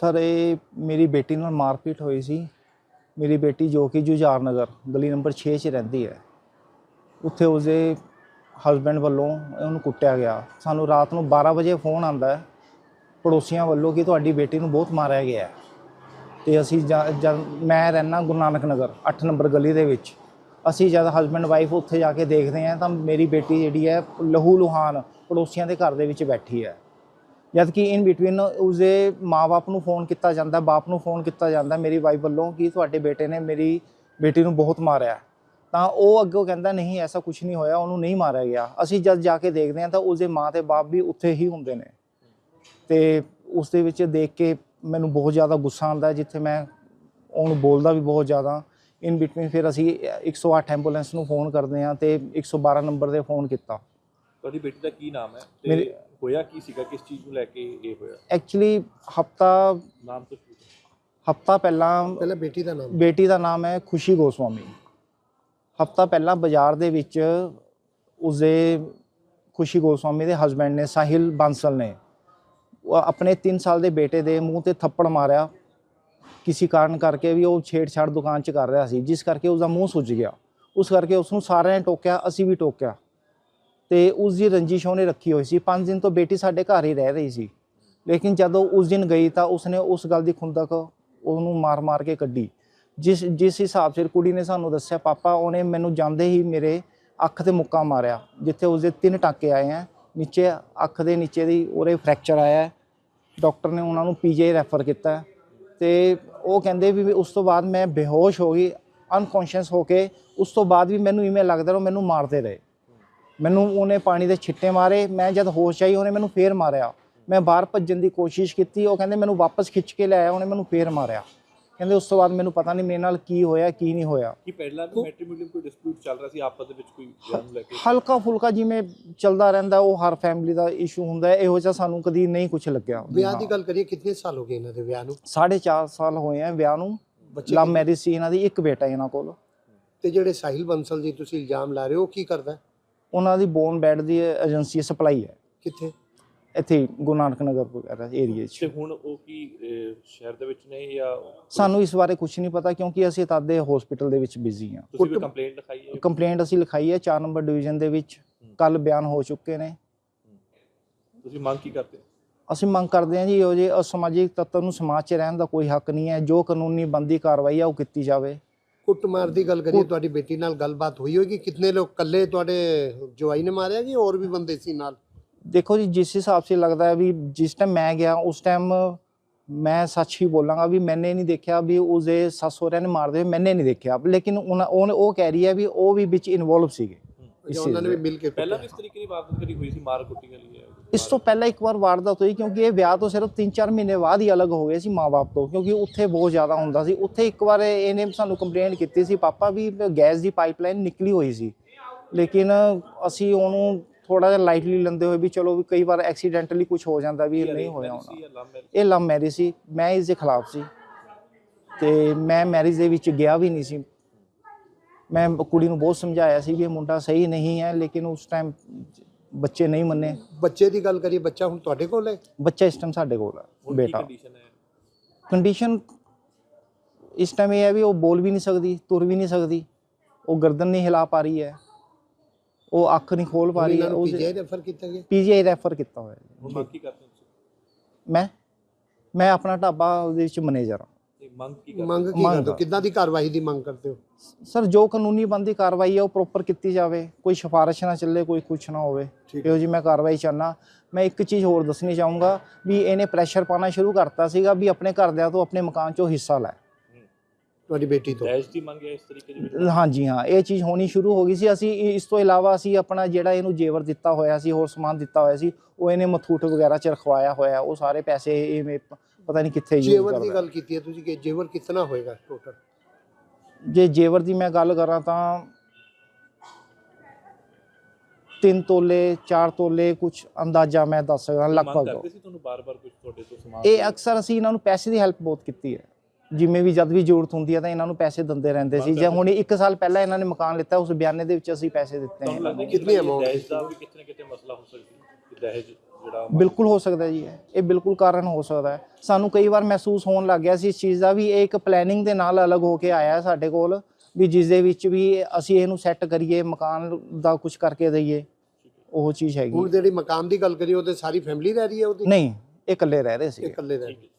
Sir, ਇਹ ਮੇਰੀ ਬੇਟੀ ਨਾਲ ਮਾਰਪੀਟ ਹੋਈ ਸੀ। ਮੇਰੀ ਬੇਟੀ ਜੋ ਕਿ ਜੁਝਾਰ ਨਗਰ, ਗਲੀ ਨੰਬਰ 6 'ਚ ਰਹਿੰਦੀ ਹੈ। ਉੱਥੇ ਉਸਦੇ ਹਸਬੰਡ ਵੱਲੋਂ ਉਹਨੂੰ ਕੁੱਟਿਆ ਗਿਆ। ਸਾਨੂੰ ਰਾਤ ਨੂੰ 12 ਵਜੇ ਫੋਨ ਆਂਦਾ ਹੈ। ਪੜੋਸੀਆਂ ਵੱਲੋਂ ਕਿ ਤੁਹਾਡੀ ਬੇਟੀ ਨੂੰ ਬਹੁਤ ਮਾਰਿਆ ਗਿਆ ਹੈ। ਤੇ ਅਸੀਂ ਜਾ- ਜਦ ਮੈਂ ਰਹਿਣਾ ਗੁਰੂ ਨਾਨਕ ਨਗਰ 8 ਨੰਬਰ ਗਲੀ ਦੇ ਵਿੱਚ। ਅਸੀਂ ਜਦ ਹਸਬੰਡ ਵਾਈਫ ਉੱਥੇ ਜਾ ਕੇ ਦੇਖਦੇ ਹਾਂ ਤਾਂ ਮੇਰੀ ਬੇਟੀ ਜਿਹੜੀ ਹੈ ਲਹੂ ਲੁਹਾਨ ਪੜੋਸੀਆਂ ਦੇ ਘਰ ਦੇ ਵਿੱਚ ਬੈਠੀ ਹੈ। ਜਦ ਕਿ ਇਨ ਬਿਟਵੀਨ ਉਸਦੇ ਮਾਪੇ ਨੂੰ ਫੋਨ ਕੀਤਾ ਜਾਂਦਾ, ਬਾਪ ਨੂੰ ਫੋਨ ਕੀਤਾ ਜਾਂਦਾ, ਮੇਰੀ ਵਾਈਫ ਵੱਲੋਂ ਕਿ ਤੁਹਾਡੇ ਬੇਟੇ ਨੇ ਮੇਰੀ ਬੇਟੀ ਨੂੰ ਬਹੁਤ ਮਾਰਿਆ। ਤਾਂ ਉਹ ਅੱਗੋਂ ਕਹਿੰਦਾ, ਨਹੀਂ, ਐਸਾ ਕੁਝ ਨਹੀਂ ਹੋਇਆ, ਉਹਨੂੰ ਨਹੀਂ ਮਾਰਿਆ ਗਿਆ। ਅਸੀਂ ਜਦ ਜਾ ਕੇ ਦੇਖਦੇ ਹਾਂ ਤਾਂ ਉਸਦੇ ਮਾਂ ਤੇ ਬਾਪ ਵੀ ਉੱਥੇ ਹੀ ਹੁੰਦੇ ਨੇ। ਤੇ ਉਸ ਦੇ ਵਿੱਚ ਦੇਖ ਕੇ ਮੈਨੂੰ ਬਹੁਤ ਜ਼ਿਆਦਾ ਗੁੱਸਾ ਆਉਂਦਾ, ਜਿੱਥੇ ਮੈਂ ਉਹਨੂੰ ਬੋਲਦਾ ਵੀ ਬਹੁਤ ਜ਼ਿਆਦਾ। ਇਨ ਬਿਟਵੀਨ ਫਿਰ ਅਸੀਂ 108 ਐਂਬੂਲੈਂਸ ਨੂੰ ਫੋਨ ਕਰਦੇ ਹਾਂ ਤੇ 112 ਨੰਬਰ ਤੇ ਫੋਨ ਕੀਤਾ। ਤੁਹਾਡੀ ਬੇਟੀ ਦਾ ਕੀ ਨਾਮ ਹੈ? ਤੇ ਹੋਇਆ ਕੀ ਸੀਗਾ? ਕਿਸ ਚੀਜ਼ ਨੂੰ ਲੈ ਕੇ ਇਹ ਹੋਇਆ? ਐਕਚੁਅਲੀ ਹਫਤਾ ਨਾਮ ਤੋਂ ਹਫਤਾ ਪਹਿਲਾਂ ਪਹਿਲਾਂ ਬੇਟੀ ਦਾ ਨਾਮ। ਬੇਟੀ ਦਾ ਨਾਮ ਹੈ ਖੁਸ਼ੀ ਗੋਸਵਾਮੀ। ਹਫਤਾ ਪਹਿਲਾਂ ਬਾਜ਼ਾਰ ਦੇ ਵਿੱਚ ਉਸਦੇ ਖੁਸ਼ੀ ਗੋਸਵਾਮੀ ਦੇ ਹਸਬੰਡ ਨੇ ਸਾਹਿਲ ਬਾਂਸਲ ਨੇ ਉਹ ਆਪਣੇ 3 ਸਾਲ ਦੇ ਬੇਟੇ ਦੇ ਮੂੰਹ ਤੇ ਥੱਪੜ ਮਾਰਿਆ। ਕਿਸੇ ਕਾਰਨ ਕਰਕੇ ਵੀ ਉਹ ਛੇੜਛਾੜ ਦੁਕਾਨ 'ਚ ਕਰ ਰਿਹਾ ਸੀ ਜਿਸ ਕਰਕੇ ਉਸਦਾ ਮੂੰਹ ਸੁੱਜ ਗਿਆ। ਉਸ ਕਰਕੇ ਉਸ ਨੂੰ ਸਾਰਿਆਂ ਨੇ ਟੋਕਿਆ ਅਸੀਂ ਵੀ ਟੋਕਿਆ। ਤੇ ਉਸ ਦੀ ਰੰਜਿਸ਼ ਉਹਨੇ ਰੱਖੀ ਹੋਈ ਸੀ। 5 ਦਿਨ ਤੋਂ ਬੇਟੀ ਸਾਡੇ ਘਰ ਹੀ ਰਹਿ ਰਹੀ ਸੀ। ਲੇਕਿਨ ਜਦੋਂ ਉਸ ਦਿਨ ਗਈ ਤਾਂ ਉਸਨੇ ਉਸ ਗੱਲ ਦੀ ਖੁੰਦਕ ਉਹਨੂੰ ਮਾਰ-ਮਾਰ ਕੇ ਕੱਢੀ। ਜਿਸ ਜਿਸ ਹਿਸਾਬ ਸਿਰ ਕੁੜੀ ਨੇ ਸਾਨੂੰ ਦੱਸਿਆ, ਪਾਪਾ, ਉਹਨੇ ਮੈਨੂੰ ਜਾਂਦੇ ਹੀ ਮੇਰੇ ਅੱਖ ਤੇ ਮੁੱਕਾ ਮਾਰਿਆ, ਜਿੱਥੇ ਉਸਦੇ ਤਿੰਨ ਟਾਂਕੇ ਆਏ ਆ ਨੀਚੇ ਅੱਖ ਦੇ ਨੀਚੇ ਦੀ ਉਹਦੇ ਫ੍ਰੈਕਚਰ ਆਇਆ ਹੈ। ਡਾਕਟਰ ਨੇ ਉਹਨਾਂ ਨੂੰ ਪੀਜੀ ਰੈਫਰ ਕੀਤਾ ਹੈ। ਤੇ ਉਹ ਕਹਿੰਦੇ ਵੀ ਉਸ ਤੋਂ ਬਾਅਦ ਮੈਂ ਬੇਹੋਸ਼ ਹੋ ਗਈ, ਅਨਕੌਂਸ਼ੀਅਸ ਹੋ ਕੇ ਉਸ ਤੋਂ ਬਾਅਦ ਵੀ ਮੈਨੂੰ ਇਵੇਂ ਲੱਗਦਾ ਰਿਹਾ ਮੈਨੂੰ ਮਾਰਦੇ ਰਹੇ। ਮੈਨੂੰ ਉਹਨੇ ਪਾਣੀ ਦੇ ਛਿੱਟੇ ਮਾਰੇ ਮੈਂ ਜਦ ਹੋਸ਼ ਆਈ ਉਹਨੇ ਮੈਨੂੰ ਫੇਰ ਮਾਰਿਆ। ਮੈਂ ਬਾਹਰ ਭੱਜਣ ਦੀ ਕੋਸ਼ਿਸ਼ ਕੀਤੀ ਉਹ ਕਹਿੰਦੇ ਮੈਨੂੰ ਵਾਪਸ ਖਿੱਚ ਕੇ ਲਿਆਇਆ ਉਹਨੇ ਮੈਨੂੰ ਫੇਰ ਮਾਰਿਆ। ਕਹਿੰਦੇ ਉਸ ਤੋਂ ਬਾਅਦ ਮੈਨੂੰ ਪਤਾ ਨਹੀਂ ਮੇਰੇ ਨਾਲ ਕੀ ਹੋਇਆ ਕੀ ਨਹੀਂ ਹੋਇਆ। ਕਿ ਪਹਿਲਾਂ ਵੀ ਮੈਟ੍ਰੀਮੋਨੀਅਲ ਕੋਈ ਡਿਸਪਿਊਟ ਚੱਲ ਰਿਹਾ ਸੀ ਆਪਸ ਦੇ ਵਿੱਚ ਕੋਈ ਵਿਆਹ ਨੂੰ ਲੈ ਕੇ? ਹਲਕਾ ਫੁਲਕਾ ਜਿਵੇਂ ਚੱਲਦਾ ਰਹਿੰਦਾ ਉਹ ਹਰ ਫੈਮਿਲੀ ਦਾ ਇਸ਼ੂ ਹੁੰਦਾ ਹੈ ਇਹੋ ਜਿਹਾ ਸਾਨੂੰ ਕਦੀ ਨਹੀਂ ਕੁਝ ਲੱਗਿਆ। ਵਿਆਹ ਦੀ ਗੱਲ ਕਰੀਏ ਕਿੰਨੇ ਸਾਲ ਹੋ ਗਏ ਇਹਨਾਂ ਦੇ ਵਿਆਹ ਨੂੰ? ਸਾਢੇ ਚਾਰ ਸਾਲ ਹੋਏ ਆ ਵਿਆਹ ਨੂੰ। ਲਵ? ਮੈਰਿਜ ਸੀ ਇਹਨਾਂ ਦੀ ਇੱਕ ਬੇਟਾ ਇਹਨਾਂ ਕੋਲ। ਤੇ ਜਿਹੜੇ ਸਾਹਿਲ ਬੰਸਲ ਜੀ ਤੁਸੀਂ ਇਲਜ਼ਾਮ ਲਾ ਰਹੇ ਹੋ ਕੀ ਕਰਦਾ? ਉਹਨਾਂ ਦੀ ਬੋਨ ਬੈਡ ਦੀ ਏਜੰਸੀ ਸਪਲਾਈ ਹੈ। ਕਿੱਥੇ? ਇੱਥੇ ਗੁਰੂ ਨਾਨਕ ਨਗਰ ਵਗੈਰਾ ਏਰੀਏ 'ਚ। ਤੇ ਹੁਣ ਉਹ ਕੀ ਅਹ, ਸ਼ਹਿਰ ਦੇ ਵਿੱਚ ਨੇ ਜਾਂ ਸਾਨੂੰ ਇਸ ਬਾਰੇ ਕੁਝ ਨਹੀਂ ਪਤਾ ਕਿਉਂਕਿ ਅਸੀਂ ਤਦੇ ਹਸਪੀਟਲ ਦੇ ਵਿੱਚ ਬਿਜ਼ੀ ਹਾਂ। ਤੁਸੀਂ ਵੀ ਕੰਪਲੇਂਟ ਲਿਖਾਈ ਹੈ? ਕੰਪਲੇਂਟ ਅਸੀਂ ਲਿਖਾਈ ਹੈ 4 ਨੰਬਰ ਡਿਵੀਜ਼ਨ ਦੇ ਵਿੱਚ। ਕੱਲ ਬਿਆਨ ਹੋ ਚੁੱਕੇ ਨੇ। ਤੁਸੀਂ ਮੰਗ ਕੀ ਕਰਦੇ? ਹੋ ਅਸੀਂ ਮੰਗ ਕਰਦੇ ਹਾਂ ਜੀ ਇਹੋ ਜਿਹੇ ਅਸਮਾਜਿਕ ਤੱਤਾਂ ਨੂੰ ਸਮਾਜ 'ਚ ਰਹਿਣ ਦਾ ਕੋਈ ਹੱਕ ਨਹੀਂ ਹੈ। ਜੋ ਕਾਨੂੰਨੀ ਬੰਦੀ ਕਾਰਵਾਈ ਆ ਉਹ ਕੀਤੀ ਜਾਵੇ। ਕੁੱਟਮਾਰ ਦੀ ਗੱਲ ਕਰੀਏ ਤੁਹਾਡੀ ਬੇਟੀ ਨਾਲ ਗੱਲਬਾਤ ਹੋਈ ਹੋਏਗੀ? ਕਿੰਨੇ ਲੋਕ ਕੱਲੇ ਤੁਹਾਡੇ ਜਵਾਈ ਨੇ ਮਾਰਿਆ ਕਿ ਹੋਰ ਵੀ ਬੰਦੇ ਸੀ ਨਾਲ? ਦੇਖੋ ਜੀ ਜਿਸ ਹਿਸਾਬ ਸੇ ਲੱਗਦਾ ਹੈ ਵੀ ਜਿਸ ਟਾਈਮ ਮੈਂ ਗਿਆ ਉਸ ਟਾਈਮ ਮੈਂ ਸੱਚ ਹੀ ਬੋਲਾਂਗਾ ਵੀ ਮੈਨੇ ਨਹੀਂ ਦੇਖਿਆ ਵੀ ਉਸਦੇ ਸੱਸ ਸਹੁਰਿਆਂ ਨੇ ਮਾਰਦੇ ਹੋਏ ਮੈਨੇ ਨਹੀਂ ਦੇਖਿਆ। ਲੇਕਿਨ ਉਹਨਾਂ ਉਹ ਉਹ ਕਹਿ ਰਹੀ ਹੈ ਵੀ ਉਹ ਵੀ ਵਿੱਚ ਇਨਵੋਲਵ ਸੀਗੇ। ਉਹਨਾਂ ਨੇ ਵੀ ਚੀਜ਼ ਮਿਲ ਕੇ ਪਹਿਲਾਂ ਵੀ। ਇਸ ਤਰੀਕੇ ਦੀ ਵਾਰਦਾਤ ਕਰੀ ਹੋਈ ਸੀ ਮਾਰ ਕੁੱਟੀ ਵਾਲੀ ਹੈ ਇਸ ਤੋਂ ਪਹਿਲਾਂ ਇੱਕ ਵਾਰ ਵਾਰਦਾਤ ਹੋਈ ਕਿਉਂਕਿ ਇਹ ਵਿਆਹ ਤੋਂ ਸਿਰਫ 3-4 ਮਹੀਨੇ ਬਾਅਦ ਹੀ ਅਲੱਗ ਹੋ ਗਏ ਸੀ ਮਾਪੇ ਤੋਂ ਕਿਉਂਕਿ ਉੱਥੇ ਬਹੁਤ ਜ਼ਿਆਦਾ ਹੁੰਦਾ ਸੀ। ਉੱਥੇ ਇੱਕ ਵਾਰ ਇਹਨੇ ਸਾਨੂੰ ਕੰਪਲੇਂਟ ਕੀਤੀ ਸੀ ਪਾਪਾ ਵੀ ਗੈਸ ਦੀ ਪਾਈਪਲਾਈਨ ਨਿਕਲੀ ਹੋਈ ਸੀ। ਲੇਕਿਨ ਅਸੀਂ ਉਹਨੂੰ ਥੋੜਾ ਜਿਹਾ ਲਾਈਟਲੀ ਲੈਂਦੇ ਹੋਏ ਵੀ ਚਲੋ ਵੀ ਕਈ ਵਾਰ ਐਕਸੀਡੈਂਟਲੀ ਕੁਝ ਹੋ ਜਾਂਦਾ ਵੀ ਇਹ ਨਹੀਂ ਹੋਇਆ ਹੋਣਾ। ਇਹ ਲਵ ਮੈਰਿਜ ਸੀ। ਮੈਂ ਇਸ ਦੇ ਖਿਲਾਫ ਸੀ। ਤੇ ਮੈਂ ਮੈਰਿਜ ਦੇ ਵਿੱਚ ਗਿਆ ਵੀ ਨਹੀਂ ਸੀ। ਮੈਂ ਕੁੜੀ ਨੂੰ ਬਹੁਤ ਸਮਝਾਇਆ ਸੀ ਵੀ ਇਹ ਮੁੰਡਾ ਸਹੀ ਨਹੀਂ ਹੈ ਲੇਕਿਨ ਉਸ ਟਾਈਮ ਬੱਚੇ ਨਹੀਂ ਮੰਨੇ। ਬੱਚੇ ਦੀ ਗੱਲ ਕਰੀਏ ਬੱਚਾ ਹੁਣ ਤੁਹਾਡੇ ਕੋਲ ਹੈ? ਬੱਚਾ ਇਸ ਟਾਈਮ ਸਾਡੇ ਕੋਲ ਹੈ ਬੇਟਾ। ਕੰਡੀਸ਼ਨ ਹੈ? ਕੰਡੀਸ਼ਨ ਇਸ ਟਾਈਮ ਇਹ ਹੈ ਵੀ ਉਹ ਬੋਲ ਵੀ ਨਹੀਂ ਸਕਦੀ ਤੁਰ ਵੀ ਨਹੀਂ ਸਕਦੀ। ਉਹ ਗਰਦਨ ਨਹੀਂ ਹਿਲਾ ਪਾ ਰਹੀ ਹੈ। ਉਹ ਅੱਖ ਨਹੀਂ ਖੋਲ ਪਾ ਰਹੀ ਹੈ। ਉਹ ਪੀਜੀਆਈ ਰੈਫਰ ਕੀਤਾ ਗਿਆ? ਪੀਜੀਆਈ ਰੈਫਰ ਕੀਤਾ ਹੋਇਆ ਹੈ। ਹੁਣ ਕਰਦੇ ਮੈਂ? ਮੈਂ ਆਪਣਾ ਢਾਬਾ ਉਹਦੇ ਵਿੱਚ ਮੈਨੇਜਰ ਹਾਂ। ਮੰਗ ਕੀ ਕਰਦੇ? ਮੰਗ ਕੀ। ਕਰਦੇ ਹੋ? ਕਿੱਦਾਂ ਦੀ ਕਾਰਵਾਈ ਦੀ ਮੰਗ ਕਰਦੇ ਹੋ? ਸਰ ਜੋ ਕਾਨੂੰਨੀ ਬੰਦੀ ਕਾਰਵਾਈ ਹੈ ਉਹ ਪ੍ਰੋਪਰ ਕੀਤੀ ਜਾਵੇ। ਕੋਈ ਸਿਫਾਰਿਸ਼ ਨਾ ਚੱਲੇ ਕੋਈ ਕੁਛ ਨਾ ਹੋਵੇ। ਠੀਕ ਇਹੋ ਜੀ ਮੈਂ ਕਾਰਵਾਈ ਚਾਹਨਾ ਮੈਂ ਇੱਕ ਚੀਜ਼ ਹੋਰ ਦੱਸਣੀ ਚਾਹੂੰਗਾ ਵੀ ਇਹਨੇ ਪ੍ਰੈਸ਼ਰ ਪਾਣਾ ਸ਼ੁਰੂ ਕਰਤਾ ਸੀਗਾ ਵੀ ਆਪਣੇ ਘਰਦਿਆਂ ਤੋਂ ਆਪਣੇ ਮਕਾਨ 'ਚੋਂ ਹਿੱਸਾ ਲੈ। ਤੁਹਾਡੀ ਬੇਟੀ ਤੋਂ? ਦਹੇਜ ਦੀ ਮੰਗ ਹੈ ਇਸ ਤਰੀਕੇ ਦੀ? ਹਾਂਜੀ ਹਾਂ। ਇਹ ਚੀਜ਼ ਹੋਣੀ ਸ਼ੁਰੂ ਹੋ ਗਈ ਸੀ। ਅਸੀਂ ਇ- ਇਸ ਤੋਂ ਇਲਾਵਾ ਅਸੀਂ ਆਪਣਾ ਜਿਹੜਾ ਇਹਨੂੰ ਜੇਵਰ ਦਿੱਤਾ ਹੋਇਆ ਸੀ ਹੋਰ ਸਮਾਨ ਦਿੱਤਾ ਹੋਇਆ ਸੀ ਉਹ ਇਹਨੇ ਮਥੂਟ ਵਗੈਰਾ 'ਚ ਰਖਵਾਇਆ ਹੋਇਆ। ਉਹ ਸਾਰੇ ਪੈਸੇ ਇਹ ਪਤਾ ਨਹੀਂ ਕਿੱਥੇ ਯੂਜ਼ ਜੇਵਰ ਦੀ ਕਰਦਾ। ਗੱਲ ਕੀਤੀ ਹੈ ਤੁਸੀਂ ਕਿ ਜੇਵਰ ਕਿੰਨਾ ਹੋਏਗਾ ਟੋਟਲ ਜੇ ਜੇਵਰ ਦੀ ਮੈਂ ਗੱਲ ਕਰਾਂ ਤਾਂ 3 ਤੋਲੇ 4 ਤੋਲੇ ਕੁਝ ਅੰਦਾਜ਼ਾ ਮੈਂ ਦੱਸ ਸਕਦਾ ਮੰਗ ਲਗਭਗ। ਕਰਦੇ ਸੀ ਤੁਹਾਨੂੰ ਬਾਰ-ਬਾਰ ਕੁਝ ਤੁਹਾਡੇ ਤੋਂ ਸਮਾਨ ਇਹ ਅਕਸਰ ਅਸੀਂ ਇਹਨਾਂ ਨੂੰ ਪੈਸੇ ਦੀ ਹੈਲਪ ਬਹੁਤ ਕੀਤੀ ਹੈ। ਜਿਵੇਂ ਵੀ ਜਦ ਵੀ ਜ਼ਰੂਰਤ ਹੁੰਦੀ ਹੈ ਤਾਂ ਇਹਨਾਂ ਨੂੰ ਪੈਸੇ ਦਿੰਦੇ ਰਹਿੰਦੇ ਸੀ ਜਾਂ ਹੁਣ ਇੱਕ ਸਾਲ ਪਹਿਲਾਂ ਇਹਨਾਂ ਨੇ ਮਕਾਨ ਲਿੱਤਾ ਉਸ ਬਿਆਨੇ ਦੇ ਵਿੱਚ ਅਸੀਂ ਪੈਸੇ ਦਿੱਤੇ ਤੁਹਾਨੂੰ ਨੇ ਲੱਗਦਾ ਕਿ ਕਿੰਨੀ ਸੀ? ਦਾ ਵੀ ਕਿਤੇ ਨਾ ਕਿਤੇ ਮਸਲਾ ਹੋ ਸਕਦਾ ਹੈ? ਜਿਹੜਾ ਬਿਲਕੁਲ ਹੋ ਸਕਦਾ ਜੀ ਇਹ। ਬਿਲਕੁਲ ਕਾਰਨ ਹੋ ਸਕਦਾ ਹੈ। ਸਾਨੂੰ ਕਈ ਵਾਰ ਮਹਿਸੂਸ ਹੋਣ ਲੱਗ ਗਿਆ ਸੀ ਇਸ ਚੀਜ਼ ਦਾ ਵੀ ਇਹ ਇੱਕ ਪਲੈਨਿੰਗ ਦੇ ਨਾਲ ਅਲੱਗ ਹੋ ਕੇ ਆਇਆ ਸਾਡੇ ਕੋਲ ਵੀ ਜਿਸ ਦੇ ਵਿੱਚ ਵੀ ਅਸੀਂ ਇਹਨੂੰ ਸੈੱਟ ਕਰੀਏ ਮਕਾਨ ਦਾ ਕੁਝ ਕਰਕੇ ਦਈਏ। ਉਹ ਚੀਜ਼ ਹੈਗੀ। ਹੁਣ ਜਿਹੜੀ ਮਕਾਨ ਦੀ ਗੱਲ ਕਰੀ ਉਹ ਤੇ ਸਾਰੀ ਫੈਮਿਲੀ ਰਹਿ ਰਹੀ ਹੈ ਉਹਦੀ? ਨਹੀਂ ਇਹ ਇਕੱਲੇ ਰਹਿ ਰਹੇ ਸੀ ਇਕੱਲੇ ਰਹਿ ਰਹੀ।